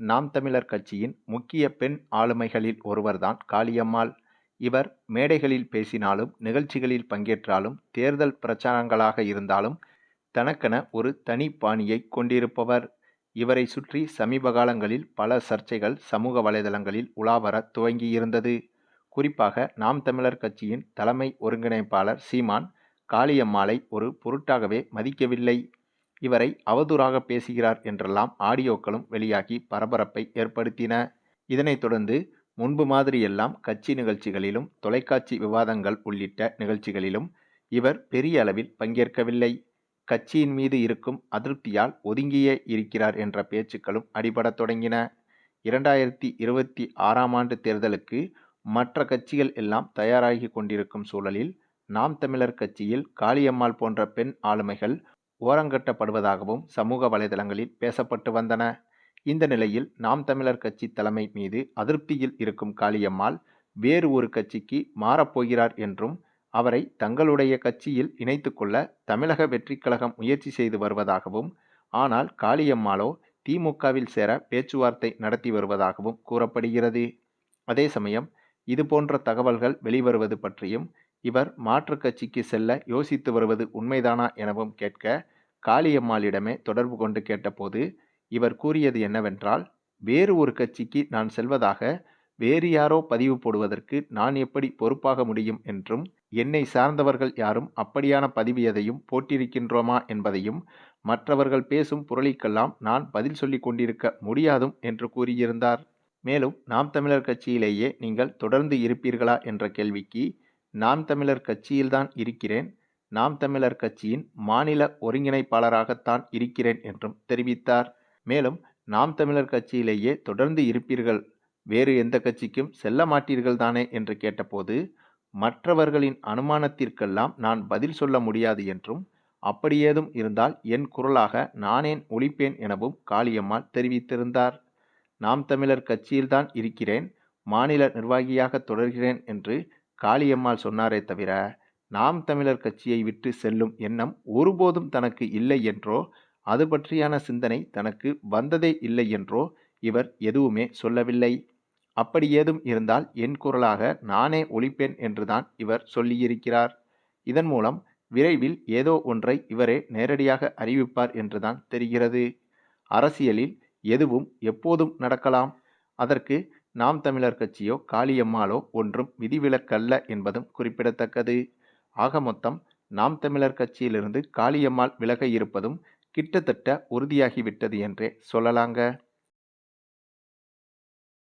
நாம் தமிழர் கட்சியின் முக்கிய பெண் ஆளுமைகளில் ஒருவர்தான் காளியம்மாள். இவர் மேடைகளில் பேசினாலும் நிகழ்ச்சிகளில் பங்கேற்றாலும் தேர்தல் பிரச்சாரங்களாக இருந்தாலும் தனக்கென ஒரு தனி பாணியை கொண்டிருப்பவர். இவரை சுற்றி சமீப காலங்களில் பல சர்ச்சைகள் சமூக வலைதளங்களில் உலாவர துவங்கியிருந்தது. குறிப்பாக நாம் தமிழர் கட்சியின் தலைமை ஒருங்கிணைப்பாளர் சீமான் காளியம்மாளை ஒரு பொருட்டாகவே மதிக்கவில்லை. இவரை அவதூறாக பேசுகிறார் என்றெல்லாம் ஆடியோக்களும் வெளியாகி பரபரப்பை ஏற்படுத்தின. இதனைத் தொடர்ந்து முன்பு மாதிரியெல்லாம் கட்சி நிகழ்ச்சிகளிலும் தொலைக்காட்சி விவாதங்கள் உள்ளிட்ட நிகழ்ச்சிகளிலும் இவர் பெரிய அளவில் பங்கேற்கவில்லை. கட்சியின் மீது இருக்கும் அதிருப்தியால் ஒதுங்கியே இருக்கிறார் என்ற பேச்சுக்களும் அடிபடத் தொடங்கின. இரண்டாயிரத்தி இருபத்தி ஆறாம் ஆண்டு தேர்தலுக்கு மற்ற கட்சிகள் எல்லாம் தயாராகி கொண்டிருக்கும் சூழலில் நாம் தமிழர் கட்சியில் காளியம்மாள் போன்ற பெண் ஆளுமைகள் ஓரங்கட்டப்படுவதாகவும் சமூக வலைதளங்களில் பேசப்பட்டு வந்தன. இந்த நிலையில் நாம் தமிழர் கட்சி தலைமை மீது அதிருப்தியில் இருக்கும் காளியம்மாள் வேறு ஒரு கட்சிக்கு மாறப்போகிறார் என்றும் அவரை தங்களுடைய கட்சியில் இணைத்து கொள்ள தமிழக வெற்றிக் கழகம் முயற்சி செய்து வருவதாகவும் ஆனால் காளியம்மாளோ திமுகவில் சேர பேச்சுவார்த்தை நடத்தி வருவதாகவும் கூறப்படுகிறது. அதே சமயம் இதுபோன்ற தகவல்கள் வெளிவருவது பற்றியும் இவர் மாற்றுக் கட்சிக்கு செல்ல யோசித்து வருவது உண்மைதானா எனவும் கேட்க காளியம்மாளிடமே தொடர்பு கொண்டு கேட்டபோது இவர் கூறியது என்னவென்றால் வேறு ஒரு கட்சிக்கு நான் செல்வதாக வேறு யாரோ பதிவு போடுவதற்கு நான் எப்படி பொறுப்பாக முடியும் என்றும் என்னை சார்ந்தவர்கள் யாரும் அப்படியான பதிவு எதையும் போட்டிருக்கின்றோமா என்பதையும் மற்றவர்கள் பேசும் புரளிக்கெல்லாம் நான் பதில் சொல்லிக் கொண்டிருக்க முடியாதும் என்று கூறியிருந்தார். மேலும் நாம் தமிழர் கட்சியிலேயே நீங்கள் தொடர்ந்து இருப்பீர்களா என்ற கேள்விக்கு நாம் தமிழர் கட்சியில்தான் இருக்கிறேன். நாம் தமிழர் கட்சியின் மாநில ஒருங்கிணைப்பாளராகத்தான் இருக்கிறேன் என்றும் தெரிவித்தார். மேலும் நாம் தமிழர் கட்சியிலேயே தொடர்ந்து இருப்பீர்கள். வேறு எந்த கட்சிக்கும் செல்ல மாட்டீர்கள் தானே என்று கேட்டபோது மற்றவர்களின் அனுமானத்திற்கெல்லாம் நான் பதில் சொல்ல முடியாது என்றும் அப்படியேதும் இருந்தால் என் குரலாக நானேன் ஒழிப்பேன் எனவும் காளியம்மாள் தெரிவித்திருந்தார். நாம் தமிழர் கட்சியில்தான் இருக்கிறேன். மாநில நிர்வாகியாக தொடர்கிறேன் என்று காளியம்மாள் சொன்னாரே தவிர நாம் தமிழர் கட்சியை விட்டு செல்லும் எண்ணம் ஒருபோதும் தனக்கு இல்லை என்றோ அது பற்றியான சிந்தனை தனக்கு வந்ததே இல்லை என்றோ இவர் எதுவுமே சொல்லவில்லை. அப்படி ஏதும் இருந்தால் என் குரலாக நானே ஒழிப்பேன் என்றுதான் இவர் சொல்லியிருக்கிறார். இதன் மூலம் விரைவில் ஏதோ ஒன்றை இவரே நேரடியாக அறிவிப்பார் என்றுதான் தெரிகிறது. அரசியலில் எதுவும் எப்போதும் நடக்கலாம். அதற்கு நாம் தமிழர் கட்சியோ காளியம்மாளோ ஒன்றும் விதிவிலக்கல்ல என்பதும் குறிப்பிடத்தக்கது. ஆக மொத்தம் நாம் தமிழர் கட்சியிலிருந்து காளியம்மாள் விலக இருப்பதும் கிட்டத்தட்ட உறுதியாகிவிட்டது என்றே சொல்லலாங்க.